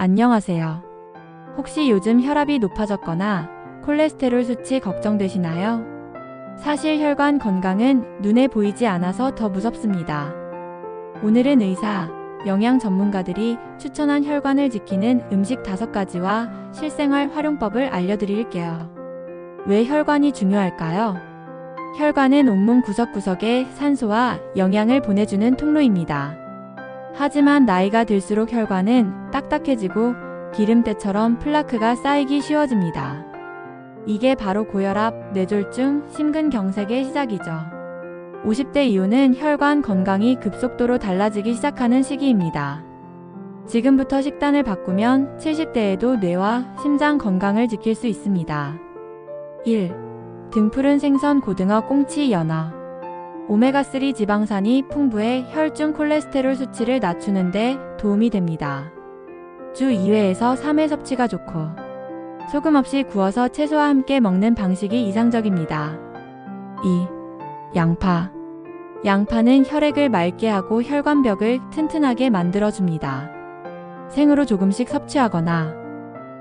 안녕하세요. 혹시 요즘 혈압이 높아졌거나 콜레스테롤 수치 걱정되시나요? 사실 혈관 건강은 눈에 보이지 않아서 더 무섭습니다. 오늘은 의사, 영양 전문가들이 추천한 혈관을 지키는 음식 5가지와 실생활 활용법을 알려드릴게요. 왜 혈관이 중요할까요? 혈관은 온몸 구석구석에 산소와 영양을 보내주는 통로입니다. 하지만 나이가 들수록 혈관은 딱딱해지고 기름때처럼 플라크가 쌓이기 쉬워집니다. 이게 바로 고혈압, 뇌졸중, 심근경색의 시작이죠. 50대 이후는 혈관 건강이 급속도로 달라지기 시작하는 시기입니다. 지금부터 식단을 바꾸면 70대에도 뇌와 심장 건강을 지킬 수 있습니다. 1. 등푸른 생선, 고등어, 꽁치, 연어. 오메가3 지방산이 풍부해 혈중 콜레스테롤 수치를 낮추는데 도움이 됩니다. 주 2회에서 3회 섭취가 좋고, 소금 없이 구워서 채소와 함께 먹는 방식이 이상적입니다. 2. 양파. 양파는 혈액을 맑게 하고 혈관벽을 튼튼하게 만들어줍니다. 생으로 조금씩 섭취하거나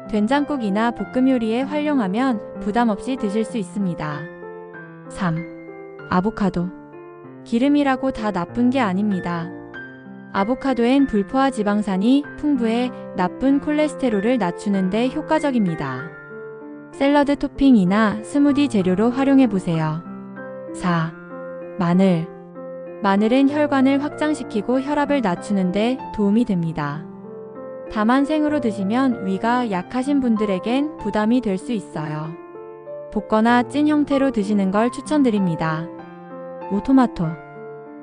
된장국이나 볶음 요리에 활용하면 부담 없이 드실 수 있습니다. 3. 아보카도. 기름이라고 다 나쁜 게 아닙니다. 아보카도엔 불포화 지방산이 풍부해 나쁜 콜레스테롤을 낮추는데 효과적입니다. 샐러드 토핑이나 스무디 재료로 활용해 보세요. 4. 마늘. 마늘은 혈관을 확장시키고 혈압을 낮추는데 도움이 됩니다. 다만 생으로 드시면 위가 약하신 분들에겐 부담이 될 수 있어요. 볶거나 찐 형태로 드시는 걸 추천드립니다. 5. 토마토.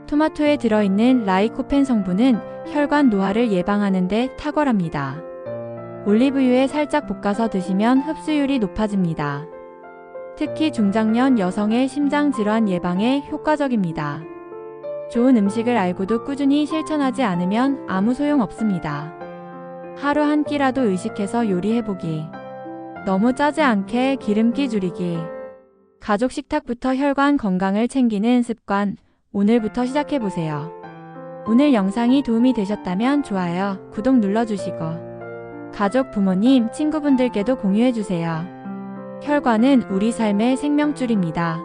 토마토에 들어있는 라이코펜 성분은 혈관 노화를 예방하는 데 탁월합니다. 올리브유에 살짝 볶아서 드시면 흡수율이 높아집니다. 특히 중장년 여성의 심장 질환 예방에 효과적입니다. 좋은 음식을 알고도 꾸준히 실천하지 않으면 아무 소용 없습니다. 하루 한 끼라도 의식해서 요리해보기. 너무 짜지 않게 기름기 줄이기. 가족 식탁부터 혈관 건강을 챙기는 습관, 오늘부터 시작해보세요. 오늘 영상이 도움이 되셨다면 좋아요, 구독 눌러주시고, 가족, 부모님, 친구분들께도 공유해주세요. 혈관은 우리 삶의 생명줄입니다.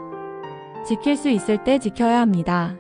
지킬 수 있을 때 지켜야 합니다.